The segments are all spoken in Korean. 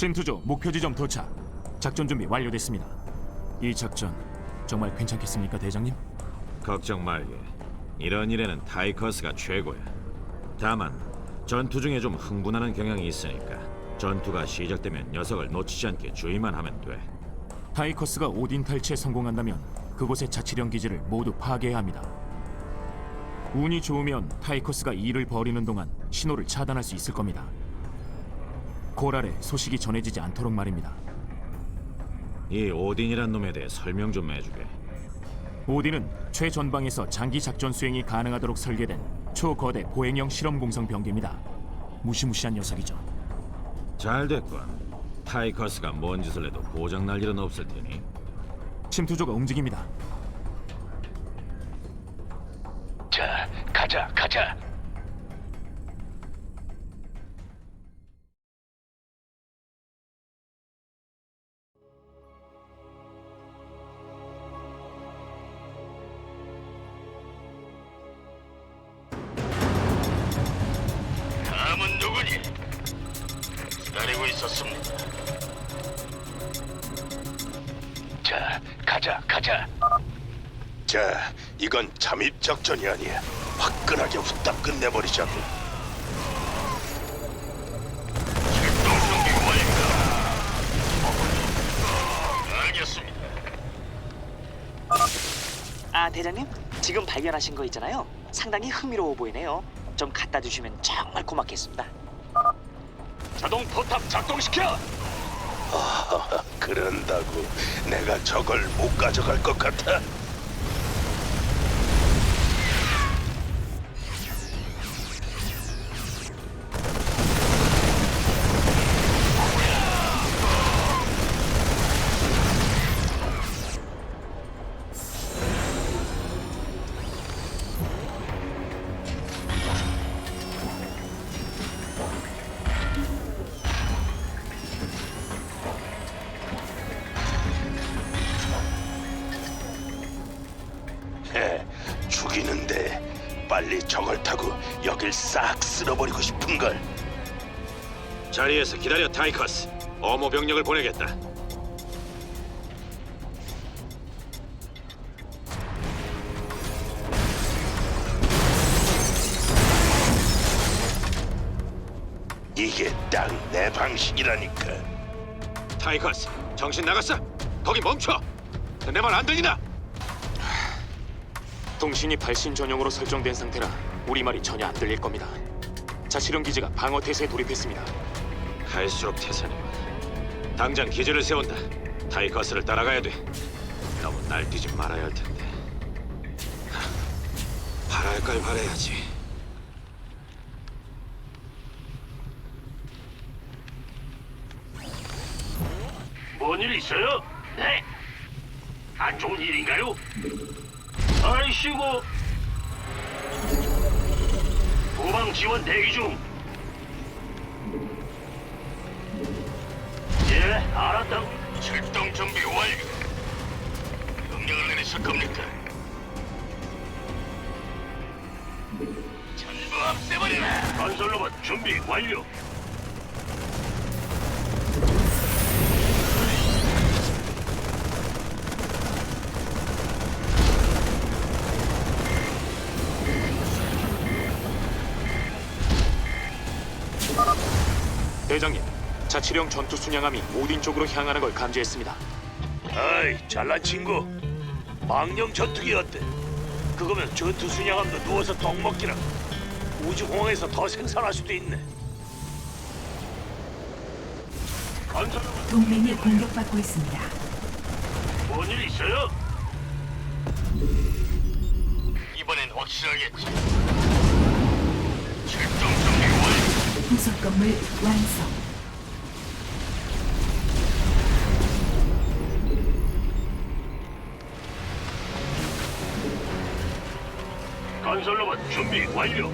침투조 목표 지점 도착. 작전 준비 완료됐습니다. 이 작전 정말 괜찮겠습니까, 대장님? 걱정 말게. 이런 일에는 타이커스가 최고야. 다만 전투 중에 좀 흥분하는 경향이 있으니까 전투가 시작되면 녀석을 놓치지 않게 주의만 하면 돼. 타이커스가 오딘 탈취에 성공한다면 그곳의 자치령 기지를 모두 파괴해야 합니다. 운이 좋으면 타이커스가 일을 벌이는 동안 신호를 차단할 수 있을 겁니다. 코랄에 소식이 전해지지 않도록 말입니다. 이 오딘이란 놈에 대해 설명 좀 해주게. 오딘은 최전방에서 장기 작전 수행이 가능하도록 설계된 초거대 보행형 실험 공성 병기입니다. 무시무시한 녀석이죠. 잘 됐군. 타이커스가 뭔 짓을 해도 고장 날 일은 없을 테니. 침투조가 움직입니다. 자, 가자, 가자. 잠입 작전이 아니야. 화끈하게 후딱 끝내버리자고. 출동 준비 완료. 알겠습니다. 아 대장님 지금 발견하신 거 있잖아요 상당히 흥미로워 보이네요 좀 갖다 주시면 정말 고맙겠습니다 자동 포탑 작동시켜. 그런다고 내가 저걸 못 가져갈 것 같아. 빨리 저걸 타고 여길 싹 쓸어버리고 싶은 걸. 자리에서 기다려 타이커스. 어모 병력을 보내겠다. 이게 딱 내 방식이라니까. 타이커스, 정신 나갔어? 거기 멈춰. 내 말 안 들리나? 통신이 발신 전용으로 설정된 상태라 우리 말이 전혀 안 들릴 겁니다. 자치령 기지가 방어 태세에 돌입했습니다. 갈수록 태산이군. 당장 기지를 세운다. 타이커스를 따라가야 돼. 너무 날뛰지 말아야 할 텐데. 하, 바랄 걸 바라야지. 뭔 일 있어요? 네. 안 좋은 일인가요? 아이씨고. 후방 지원 대기 중. 예, 알았다. 출동 준비 완료. 명령을 내리실 겁니까? 전부 없애버리라. 건설로봇 준비 완료. 자치령 전투 순양함이 오딘 쪽으로 향하는 걸 감지했습니다. 아이 잘난 친구 망령 전투기 어때? 그거면 전투 순양함도 누워서 떡 먹기라 우주공항에서 더 생산할 수도 있네 건설 동맹이 공격받고 있습니다. 뭔일 있어요? 이번엔 확실하겠지 출동 준비 완료 부속 건물 완성. 건설로봇 준비 완료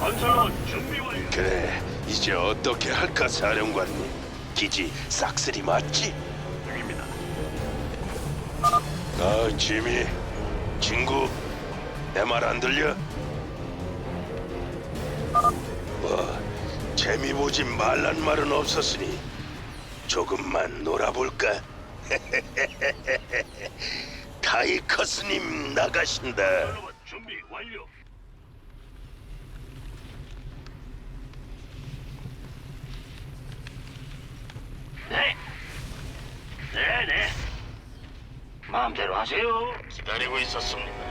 건설로봇 준비 완료 그래, 이제 어떻게 할까 사령관님? 기지 싹쓸이 맞지? 중입니다. 아, 지미, 친구, 내 말 안 들려? 뭐 재미 보지 말란 말은 없었으니 조금만 놀아볼까? 타이커스님 나가신다. 여러분 준비 완료. 네. 네, 네. 마음대로 하세요. 기다리고 있었습니다.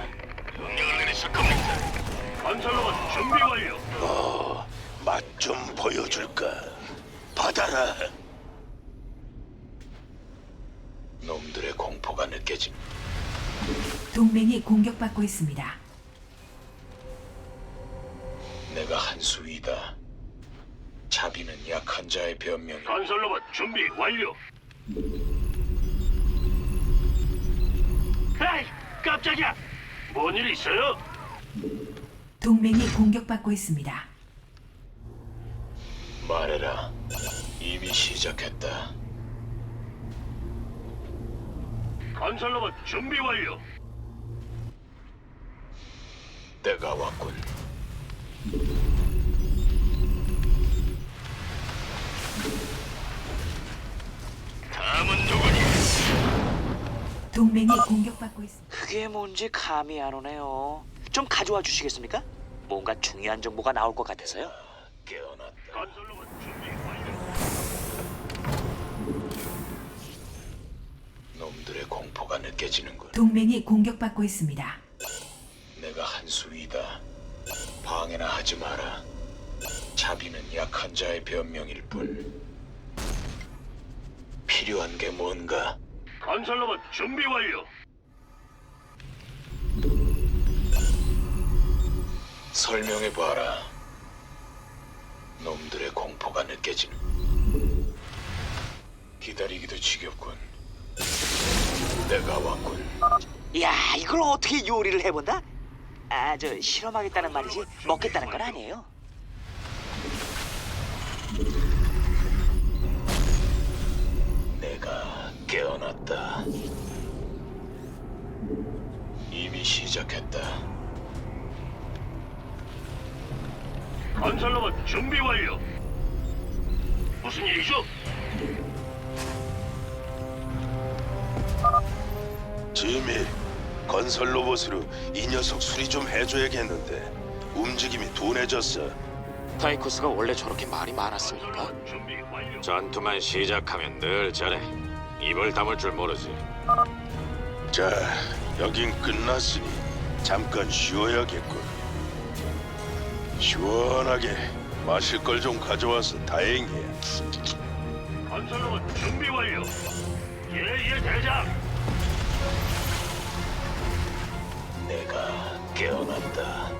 명령을 내리실 겁니까? 건설로봇 준비 완료. 어, 맛 좀 보여줄까? 받아라. 놈들의 공포가 느껴진. 동맹이 공격받고 있습니다. 내가 한수이다. 자비는 약한 자의 변명이. 건설로봇 준비 완료. 에이, 깜짝이야. 뭔 일 있어요? 동맹이 공격받고 있습니다. 말해라. 이미 시작했다. 건설로봇 준비 완료. 때가 왔군. 다음은 누구니? 동맹이 공격받고 있습니다. 그게 뭔지 감이 안 오네요. 좀 가져와 주시겠습니까? 뭔가 중요한 정보가 나올 것 같아서요. 깨어났다. 건설로봇 준비 완료. 놈들의 공포가 느껴지는군. 동맹이 공격받고 있습니다. 내가 한수이다. 방해나 하지 마라. 자비는 약한 자의 변명일 뿐. 필요한 게 뭔가? 건설로봇 준비 완료. 설명해 봐라. 놈들의 공포가 느껴지는. 기다리기도 지겹군. 내가 왔군. 야, 이걸 어떻게 요리를 해본다? 아, 저 실험하겠다는 말이지 먹겠다는 건 아니에요. 내가 깨어났다. 이미 시작했다. 건설로봇 준비 완료. 무슨 일이죠? 지미, 건설 로봇으로 이 녀석 수리 좀 해줘야겠는데 움직임이 둔해졌어. 타이커스가 원래 저렇게 말이 많았습니까? 건설로봇 준비 완료. 전투만 시작하면 늘 저래. 입을 다물 줄 모르지. 자, 여긴 끝났으니 잠깐 쉬어야겠군. 시원하게 마실 걸 좀 가져와서 다행이야. 건설로봇 준비 완료. 예예 대장. 내가 깨어났다.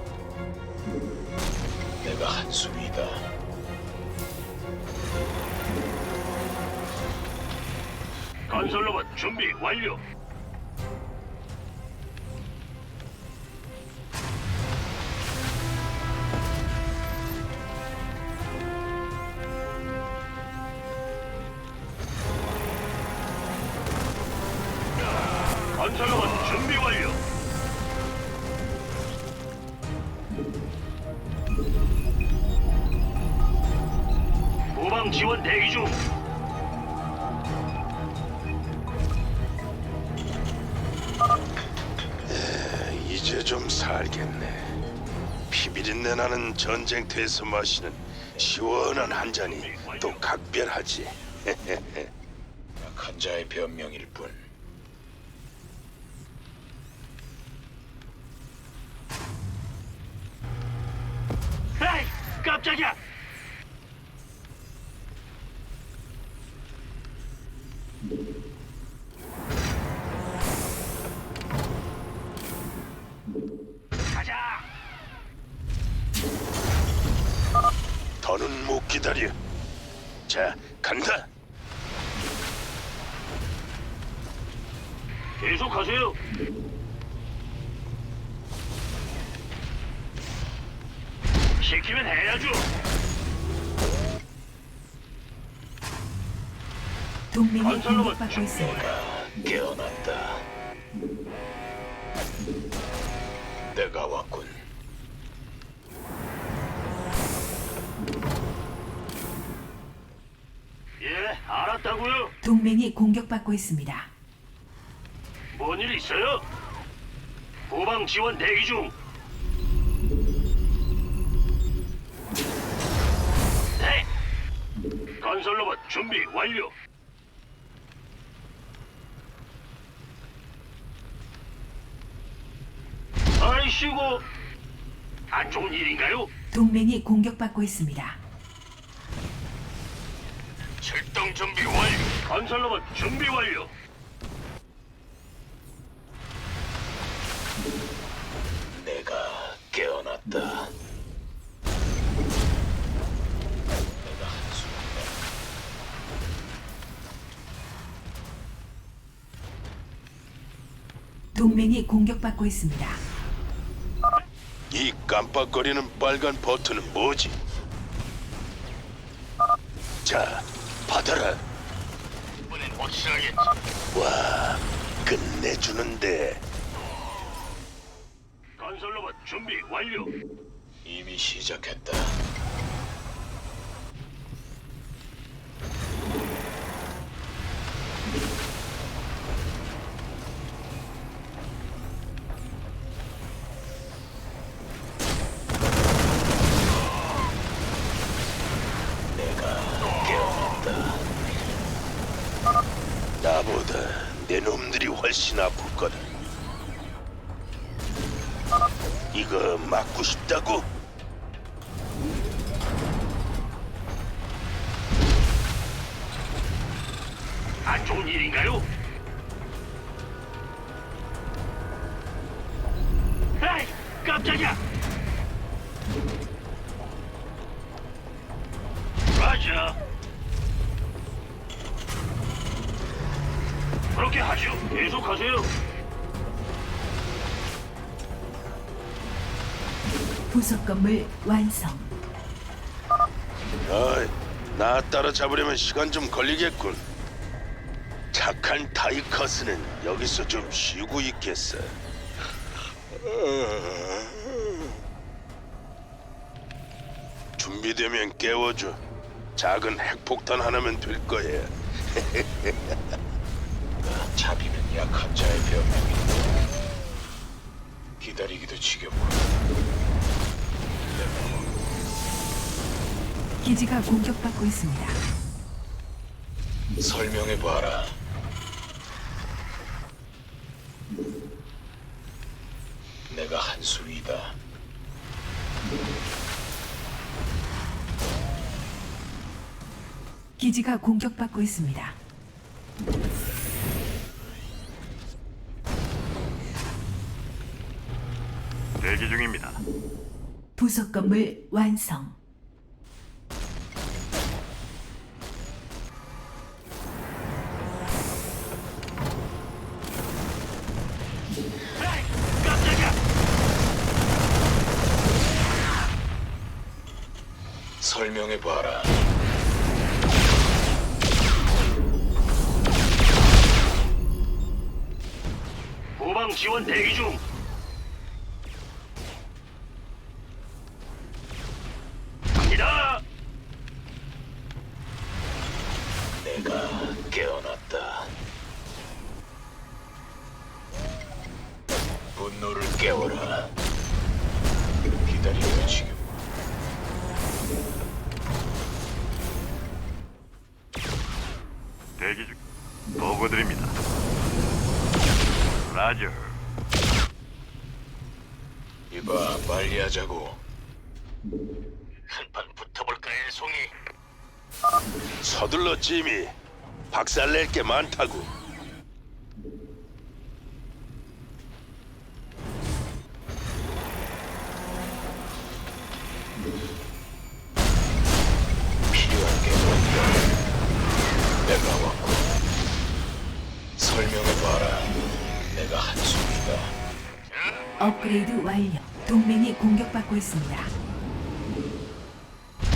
내가 한숨이다. 건설로봇 준비 완료. 살겠네. 피비린내 나는 전쟁터에서 마시는 시원한 한 잔이 또 각별하지. 약한 자의 변명일 뿐. 기다려. 자, 간다. 계속하세요. 시키면 해야죠. 동맹이 건설로봇 공격받고 준비 있습니다. 깨어났다. 내가 왔군. 알았다고요. 동맹이 공격받고 있습니다. 뭔 일 있어요? 후방 지원 대기 중. 네. 건설 로봇 준비 완료. 아이씨고, 안 좋은 일인가요? 동맹이 공격받고 있습니다. 출동 준비 완료. 건설로봇 준비 완료. 내가 깨어났다. 내가 한숨이다. 동맹이 공격받고 있습니다. 이 깜빡거리는 빨간 버튼은 뭐지? 자, 받아라. 이번엔 확실하겠지. 와, 끝내주는데. 건설 로봇 준비 완료. 이미 시작했다. 나보다 내 놈들이 훨씬 아플 거다. 이거 맞고 싶다고? 안 좋은 일인가요? 나 따라잡으려면 시간 좀 걸리겠군. 착한 타이커스는 여기서 좀 쉬고 있겠어. 준비되면 깨워줘. 작은 핵폭탄 하나면 될 거야. 잡이면 약한 자의 병명이 기다리기도 지겹고. 기지가 공격받고 있습니다. 설명해 봐라. 내가 한수이다. 기지가 공격받고 있습니다. 대기 중입니다. 부속 건물 완성. 지원 대기 중. 박살낼 게 많다고. 필요한 게 뭔가. 내가 왔고. 설명해 봐라. 내가 한숨이다. 업그레이드 완료. 동맹이 공격받고 있습니다.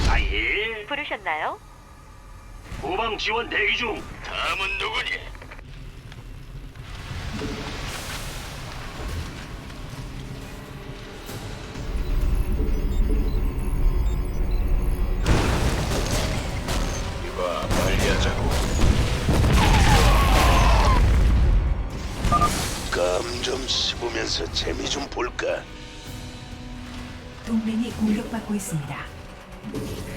아예. 부르셨나요? 후방 지원 대기 중. 다음은 누구니? 이봐, 빨리 하자고. 감 좀 씹으면서 재미 좀 볼까? 동맹이 공격받고 있습니다.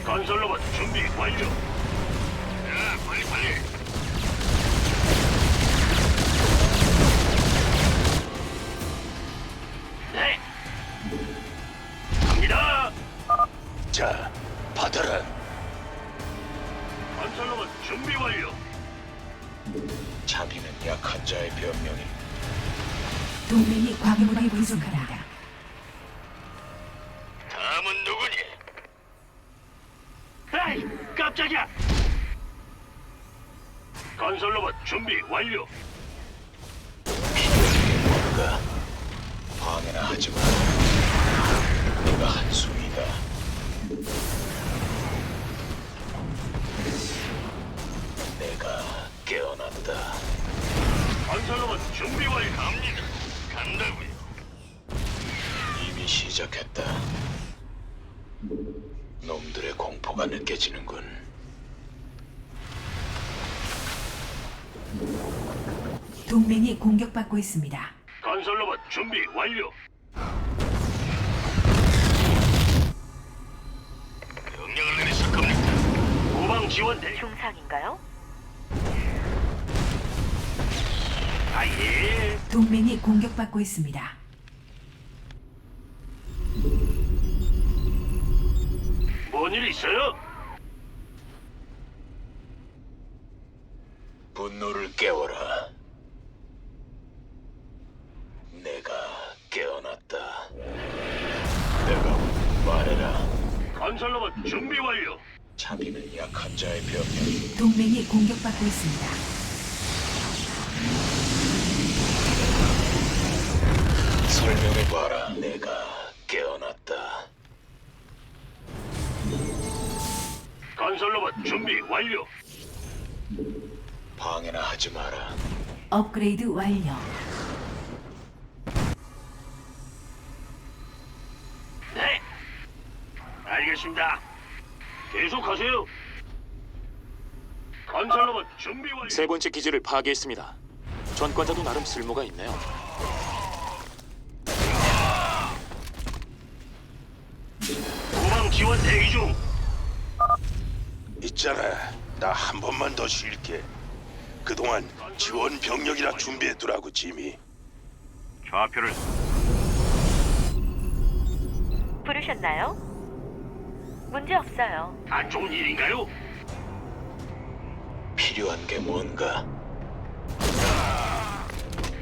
건설 로봇 준비 완료. 자, 빨리 빨리. 에이, 깜짝이야. 건설 로봇 준비 완료. 뭔가 방해나 하지 마. 내가 한숨이다. 내가 깨어났다. 건설 로봇 준비 완료. 갑니다. 간다고요. 이미 시작했다. 놈들의 공포가 느껴지는군. 동맹이 공격받고 있습니다. 건설로봇 준비 완료. 명령을 내리실 겁니까? 후방 지원 대. 중상인가요? 아예. 동맹이 공격받고 있습니다. 있어요? 분노를 깨워라. 내가 깨어났다. 내가 말해라. 건설로봇 준비 완료. 자비는 약한 자의 변명. 동맹이 공격받고 있습니다. 설명해봐라. 준비 완료. 방해나 하지 마라. 업그레이드 완료. 네. 알겠습니다. 계속하세요. 건설로봇 준비 완료. 세 번째 기지를 파괴했습니다. 전과자도 나름 쓸모가 있네요. 후방 지원 대기 중. 있잖아. 나 한 번만 더 쉴게. 그동안 지원 병력이나 준비해 두라고, 지미. 좌표를 부르셨나요? 문제 없어요. 안 좋은 일인가요? 필요한 게 뭔가?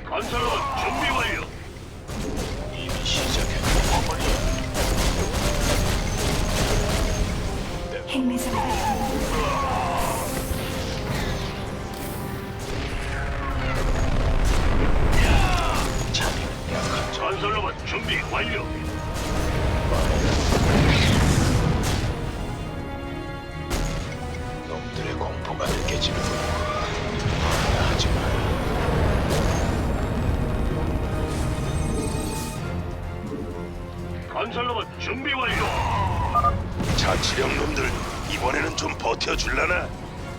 건설로봇 준비 완료. 이미 시작했다. 핵미사 일 자비는 약한 자. 건설로봇 준비 완료. 놈들의 공포가 느껴지는군. 방해나 하지 마라. 건설로봇 준비 완료. 자치령 놈들 이번에는 좀 버텨줄라나?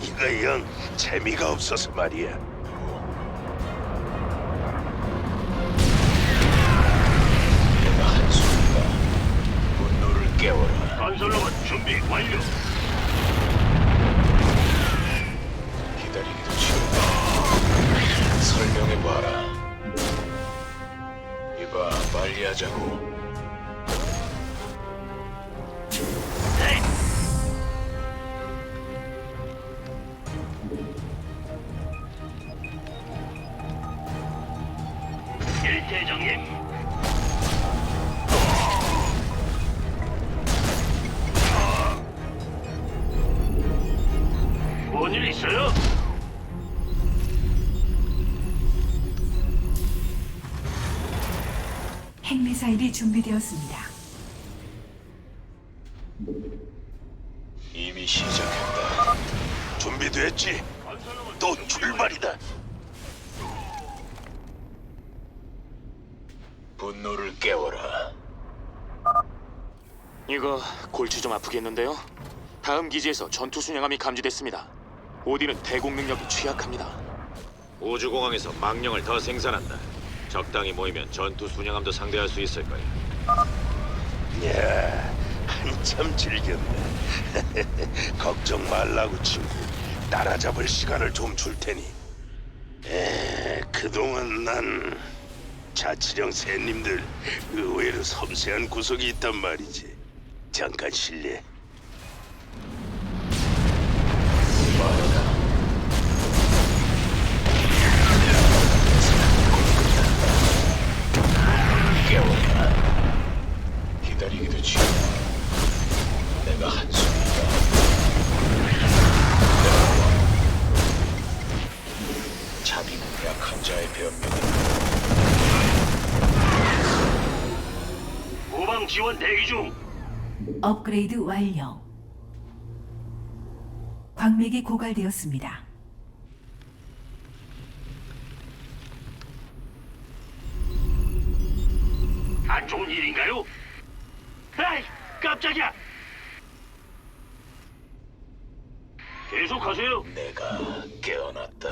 이거 영 재미가 없어서 말이야. 한숨이다. 분노를 깨워라. 건설로봇 준비 완료. 미사일이 준비되었습니다. 이미 시작했다. 준비 준비됐지? 또 출발이다. 분노를 깨워라. 이거 골치 좀 아프겠는데요? 다음 기지에서 전투 순양함이 감지됐습니다. 오딘은 대공 능력이 취약합니다. 우주공항에서 망령을 더 생산한다. 적당히 모이면 전투 순양함도 상대할 수 있을 거야. 야, 한참 즐겼네. 걱정 말라고 친구. 따라잡을 시간을 좀 줄 테니. 에, 그동안 난 자치령 새님들 의외로 섬세한 구석이 있단 말이지. 잠깐 실례. 업그레이드 완료. 광맥이 고갈되었습니다. 안 좋은 일인가요? 에이, 깜짝이야. 계속하세요. 내가 깨어났다.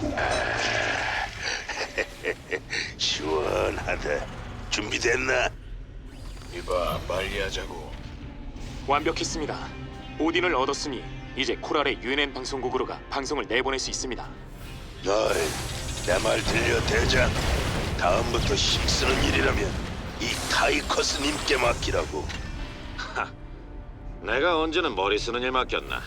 시원하다. 준비됐나? 이봐, 빨리 하자고. 완벽했습니다. 오딘을 얻었으니 이제 코랄의 유엔 방송국으로 가 방송을 내보낼 수 있습니다. 너희, 내 말 들려, 대장? 다음부터 힘쓰는 일이라면 이 타이커스님께 맡기라고. 내가 언제는 머리 쓰는 일 맡겼나?